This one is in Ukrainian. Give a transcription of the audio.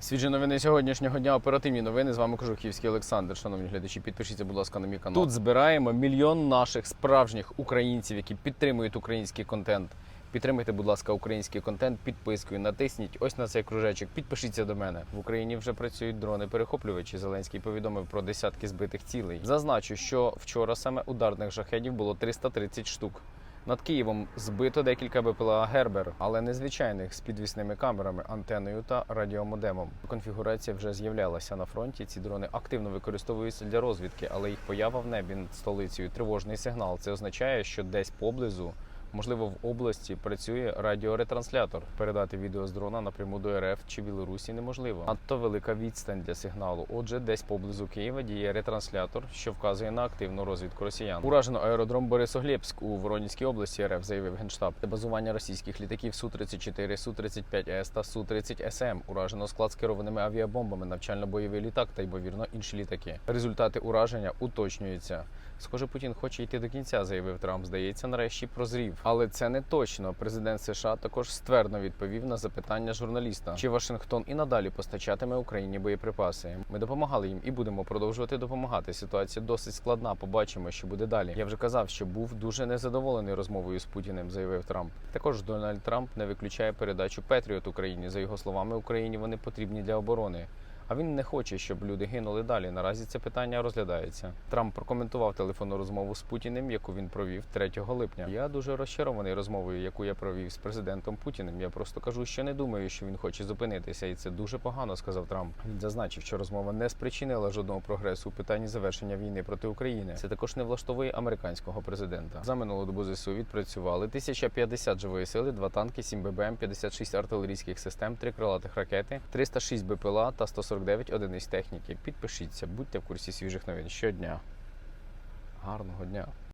Свіжі новини сьогоднішнього дня. Оперативні новини. З вами Кожухівський Олександр. Шановні глядачі, підпишіться, будь ласка, на мій канал. Тут збираємо мільйон наших справжніх українців, які підтримують український контент. Підтримайте, будь ласка, український контент підпискою. Натисніть ось на цей кружечок. Підпишіться до мене. В Україні вже працюють дрони-перехоплювачі. Зеленський повідомив про десятки збитих цілей. Зазначу, що вчора саме ударних шахедів було 330 штук. Над Києвом збито декілька БПЛА Гербер, але незвичайних з підвісними камерами, антеною та радіомодемом. Конфігурація вже з'являлася на фронті. Ці дрони активно використовуються для розвідки, але їх поява в небі над столицею тривожний сигнал. Це означає, що десь поблизу. Можливо, в області працює радіоретранслятор. Передати відео з дрона напряму до РФ чи Білорусі неможливо. Надто велика відстань для сигналу. Отже, десь поблизу Києва діє ретранслятор, що вказує на активну розвідку росіян. Уражено аеродром Борисоглєбськ у Воронізькій області РФ, заявив генштаб. Це базування російських літаків Су 34 Су 35 С та Су 30 СМ. Уражено склад з керованими авіабомбами, навчально-бойовий літак та ймовірно інші літаки. Результати ураження уточнюються. Схоже, Путін хоче йти до кінця, заявив Трамп. Здається, нарешті прозрів. Але це не точно. Президент США також ствердно відповів на запитання журналіста, чи Вашингтон і надалі постачатиме Україні боєприпаси. Ми допомагали їм і будемо продовжувати допомагати. Ситуація досить складна. Побачимо, що буде далі. Я вже казав, що був дуже незадоволений розмовою з Путіним, заявив Трамп. Також Дональд Трамп не виключає передачу Петріот Україні. За його словами, Україні вони потрібні для оборони. А він не хоче, щоб люди гинули далі. Наразі це питання розглядається. Трамп прокоментував телефонну розмову з Путіним, яку він провів 3 липня. Я дуже розчарований розмовою, яку я провів з президентом Путіним. Я просто кажу, що не думаю, що він хоче зупинитися, і це дуже погано, сказав Трамп. Він зазначив, що розмова не спричинила жодного прогресу у питанні завершення війни проти України. Це також не влаштовує американського президента. За минулу добу ЗСУ відпрацювали 1050 живої сили, 2 танки, 7 ББМ, 56 артилерійських систем, 3 крилатих ракети, 306 БПЛА та 149 одиниць техніки. Підпишіться, будьте в курсі свіжих новин щодня. Гарного дня!